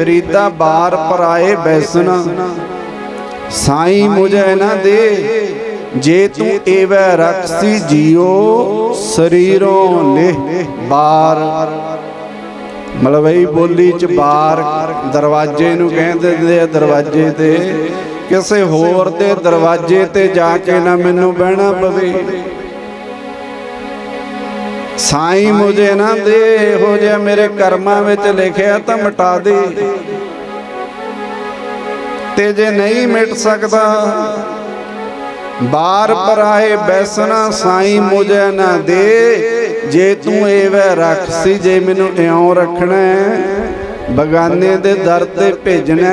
ਫਰੀਦਾ ਬਾਰ ਪਰਾਏ ਬੈਸਨ। ਸਾਈ ਮੁਝੇ ਨਾ ਦੇ, ਜੇ ਤੂੰ ਏਵੈ ਰਖਸੀ ਜਿਉ ਸਰੀਰੋਂ ਲੈ ਬਾਰ। ਮਲਵਈ ਬੋਲੀ ਚ ਬਾਰ, ਦਰਵਾਜ਼ੇ ਨੂੰ ਕਹਿੰਦੇ ਨੇ ਦਰਵਾਜ਼ੇ ਤੇ। ਕਿਸੇ ਹੋਰ ਦੇ ਦਰਵਾਜ਼ੇ ਤੇ ਜਾ ਕੇ ਨਾ ਮੈਨੂੰ ਬਹਿਣਾ ਪਵੇ। ਸਾਈ ਮੁਝੇ ਨਾ ਦੇ, ਇਹੋ ਜਾ ਮੇਰੇ ਕਰਮਾਂ ਵਿੱਚ ਲਿਖਿਆ ਤਾਂ ਮਿਟਾ ਦੇ। ਤੇ ਜੇ ਨਹੀਂ ਮਿਟ ਸਕਦਾ, ਬਾਰ ਪਰਾਏ ਬੈਸਣਾ ਸਾਈਂ ਮੁਝੇ ਨਾ ਦੇ। ਜੇ ਤੂੰ ਏਵੇਂ ਰੱਖ ਸੀ, ਜੇ ਮੈਨੂੰ ਇਉਂ ਰੱਖਣਾ ਬਗਾਨੇ ਦੇ ਦਰ ਤੇ ਭੇਜਣਾ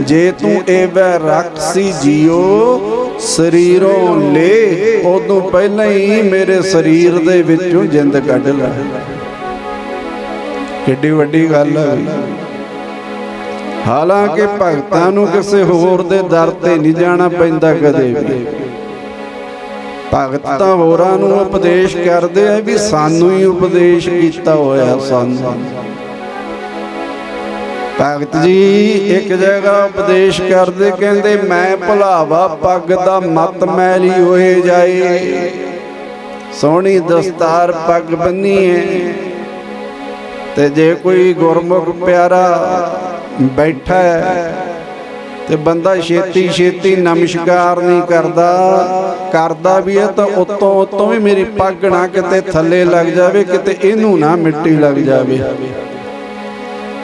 ਜੇ ਤੂੰ ਏਵੇਂ ਰੱਖ ਸੀ, ਜੀਓ ਸਰੀਰੋਂ ਲੈ, ਉਦੋਂ ਪਹਿਲਾਂ ਹੀ ਮੇਰੇ ਸਰੀਰ ਦੇ ਵਿੱਚੋਂ ਜਿੰਦ ਕੱਢ ਲੈ। ਕਿੱਡੀ ਵੱਡੀ ਗੱਲ ਹੈ। ਹਾਲਾਂਕਿ ਭਗਤਾਂ ਨੂੰ ਕਿਸੇ ਹੋਰ ਦੇ ਦਰ ਤੇ ਨਹੀਂ ਜਾਣਾ ਪੈਂਦਾ ਕਦੇ ਵੀ। ਭਗਤ ਤਾਂ ਹੋਰਾਂ ਨੂੰ ਉਪਦੇਸ਼ ਕਰਦੇ ਆ ਵੀ ਸਾਨੂੰ ਹੀ ਉਪਦੇਸ਼ ਕੀਤਾ ਹੋਇਆ ਸਾਨੂੰ। ਭਗਤ ਜੀ, ਇੱਕ ਜਗ੍ਹਾ ਉਪਦੇਸ਼ ਕਰਦੇ, ਕਹਿੰਦੇ, ਮੈਂ ਭੁਲਾਵਾ ਪੱਗ ਦਾ ਮਤ ਮੈਲੀ ਹੋਏ ਜਾਏ। ਸੋਹਣੀ ਦਸਤਾਰ ਪੱਗ ਬੰਨੀਏ ਤੇ ਜੇ ਕੋਈ ਗੁਰਮੁਖ ਪਿਆਰਾ ਬੈਠਾ ਹੈ ਤੇ ਬੰਦਾ ਛੇਤੀ ਛੇਤੀ ਨਮਸਕਾਰ ਨਹੀਂ ਕਰਦਾ ਕਰਦਾ ਵੀ ਹੈ ਤਾਂ ਉੱਤੋਂ ਉਤੋਂ ਵੀ ਮੇਰੀ ਪੱਗ ਨਾ ਕਿਤੇ ਥੱਲੇ ਲੱਗ ਜਾਵੇ, ਕਿਤੇ ਇਹਨੂੰ ਨਾ ਮਿੱਟੀ ਲੱਗ ਜਾਵੇ।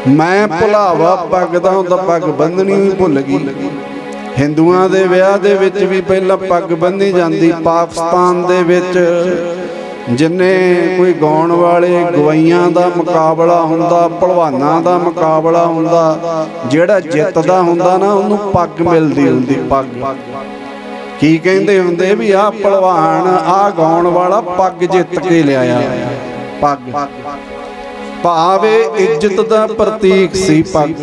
ਮੈਂ ਭੁਲਾਵਾ ਪੱਗ ਦਾ ਹੁੰਦਾ ਪੱਗ ਬੰਨਣੀ ਵੀ ਭੁੱਲ ਗਈ। ਹਿੰਦੂਆਂ ਦੇ ਵਿਆਹ ਦੇ ਵਿੱਚ ਵੀ ਪਹਿਲਾਂ ਪੱਗ ਬੰਨੀ ਜਾਂਦੀ, ਪਾਕਿਸਤਾਨ ਦੇ ਵਿੱਚ। ਜਿੰਨੇ ਕੋਈ ਗਾਉਣ ਵਾਲੇ ਗਵਈਆਂ ਦਾ ਮੁਕਾਬਲਾ ਹੁੰਦਾ, ਭਲਵਾਨਾਂ ਦਾ ਮੁਕਾਬਲਾ ਹੁੰਦਾ, ਜਿਹੜਾ ਜਿੱਤਦਾ ਹੁੰਦਾ ਨਾ, ਉਹਨੂੰ ਪੱਗ ਮਿਲਦੀ ਹੁੰਦੀ, ਪੱਗ। ਕੀ ਕਹਿੰਦੇ ਹੁੰਦੇ ਵੀ ਆਹ ਭਲਵਾਨ, ਆਹ ਗਾਉਣ ਵਾਲਾ ਪੱਗ ਜਿੱਤ ਕੇ ਲਿਆਇਆ। ਪੱਗ। ਭਾਵੇ ਇੱਜ਼ਤ ਦਾ ਪ੍ਰਤੀਕ ਸੀ ਪੱਗ।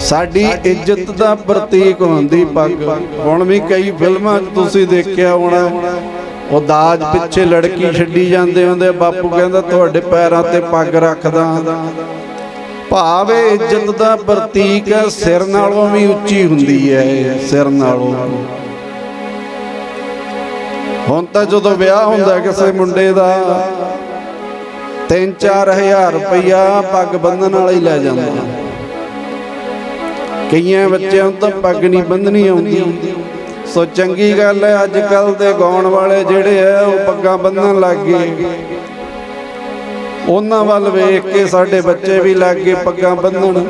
ਸਾਡੀ ਇੱਜ਼ਤ ਦਾ ਪ੍ਰਤੀਕ ਹੁੰਦੀ ਪੱਗ। ਹੁਣ ਵੀ ਕਈ ਫਿਲਮਾਂ 'ਚ ਤੁਸੀਂ ਦੇਖਿਆ ਹੋਣਾ। ਉਹ ਦਾਜ ਪਿੱਛੇ ਲੜਕੀ ਛੱਡੀ ਜਾਂਦੇ ਹੁੰਦੇ ਬਾਪੂ ਕਹਿੰਦਾ ਤੁਹਾਡੇ ਪੈਰਾਂ ਤੇ ਪੱਗ ਰੱਖਦਾ। ਭਾਵੇ ਇੱਜ਼ਤ ਦਾ ਪ੍ਰਤੀਕ ਸਿਰ ਨਾਲੋਂ ਵੀ ਉੱਚੀ ਹੁੰਦੀ ਹੈ ਸਿਰ ਨਾਲੋਂ। ਹੁਣ ਤਾਂ ਜਦੋਂ ਵਿਆਹ ਹੁੰਦਾ ਕਿਸੇ ਮੁੰਡੇ ਦਾ 3-4000 ਰੁਪਇਆ ਪੱਗ ਬੰਨਣ ਵਾਲਾ ਹੀ ਲੈ ਜਾਂਦਾ ਕਈਆਂ ਬੱਚਿਆਂ ਨੂੰ ਤਾਂ ਪੱਗ ਨਹੀਂ ਬੰਨਣੀ ਆਉਂਦੀ। ਸੋ ਚੰਗੀ ਗੱਲ ਹੈ ਅੱਜ ਕੱਲ ਦੇ ਗਾਉਣ ਵਾਲੇ ਜਿਹੜੇ ਆ, ਉਹ ਪੱਗਾਂ ਬੰਨਣ ਲੱਗ ਗਏ। ਉਹਨਾਂ ਵੱਲ ਵੇਖ ਕੇ ਸਾਡੇ ਬੱਚੇ ਵੀ ਲੱਗ ਗਏ ਪੱਗਾਂ ਬੰਨਣ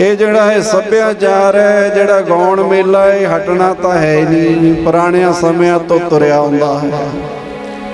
ਇਹ ਜਿਹੜਾ ਇਹ ਸੱਭਿਆਚਾਰ ਹੈ, ਜਿਹੜਾ ਗਾਉਣ ਮੇਲਾ ਇਹ ਹਟਣਾ ਤਾਂ ਹੈ ਹੀ ਨਹੀਂ। ਪੁਰਾਣਿਆਂ ਸਮਿਆਂ ਤੋਂ ਤੁਰਿਆ ਹੁੰਦਾ ਹੈ।